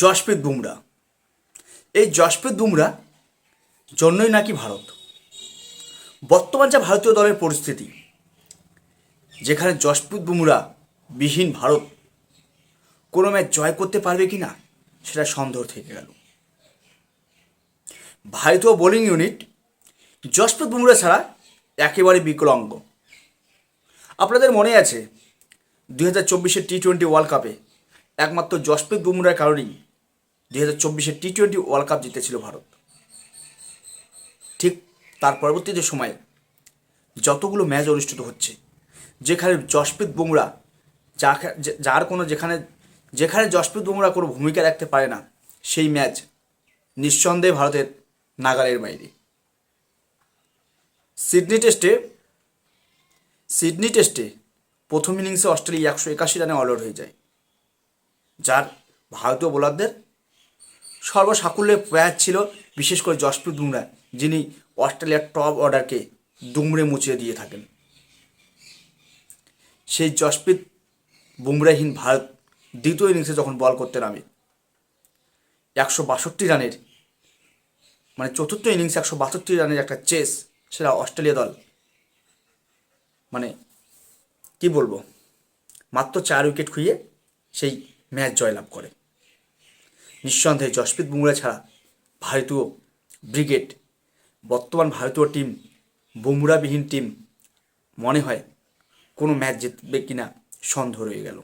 জশপ্রীত বুমরা। এই জশপ্রীত বুমরা জন্যই নাকি ভারত? বর্তমান যা ভারতীয় দলের পরিস্থিতি, যেখানে জশপ্রীত বুমরা বিহীন ভারত কোনো ম্যাচ জয় করতে পারবে কি না সেটা সন্দেহ থেকে গেল। ভারতীয় বোলিং ইউনিট জশপ্রীত বুমরা ছাড়া একেবারে বিকলাঙ্গ আপনাদের মনে আছে দুই হাজার চব্বিশের টি টোয়েন্টি ওয়ার্ল্ড কাপে একমাত্র জশপ্রীত বুমরার কারণেই দুই হাজার চব্বিশের টি টোয়েন্টি ওয়ার্ল্ড কাপ জিতেছিল ভারত। ঠিক তার পরবর্তীতে সময়ে যতগুলো ম্যাচ অনুষ্ঠিত হচ্ছে, যেখানে জশপ্রীত বুমরা যা- যার কোনো যেখানে যেখানে জশপ্রীত বুমরা কোনো ভূমিকা রাখতে পারে না, সেই ম্যাচ নিঃসন্দেহে ভারতের নাগালের বাইরে। সিডনি টেস্টে সিডনি টেস্টে প্রথম ইনিংসে অস্ট্রেলিয়া একশো একাশি রানে অল আউট হয়ে যায়, যার ভারতীয় বোলারদের সর্বসাকুল্যে প্রয়াস ছিল বিশেষ করে জশপ্রীত বুমরা, যিনি অস্ট্রেলিয়ার টপ অর্ডারকে দুমড়ে মুচিয়ে দিয়ে থাকেন। সেই জশপ্রীত বুমরাহীন ভারত দ্বিতীয় ইনিংসে যখন বল করতে নামে, একশো বাষট্টি রানের মানে চতুর্থ ইনিংস একশো বাষট্টি রানের একটা চেস সেটা অস্ট্রেলিয়া দল মানে কি বলব, মাত্র চার উইকেট খুইয়ে সেই ম্যাচ জয়লাভ করে। নিঃসন্দেহে জশপ্রীত বুমরা ছাড়া ভারতীয় ব্রিগেড, বর্তমান ভারতীয় টিম, বুমরাবিহীন টিম, মনে হয় কোনো ম্যাচ জিতবে কিনা সন্দেহ রয়ে গেল।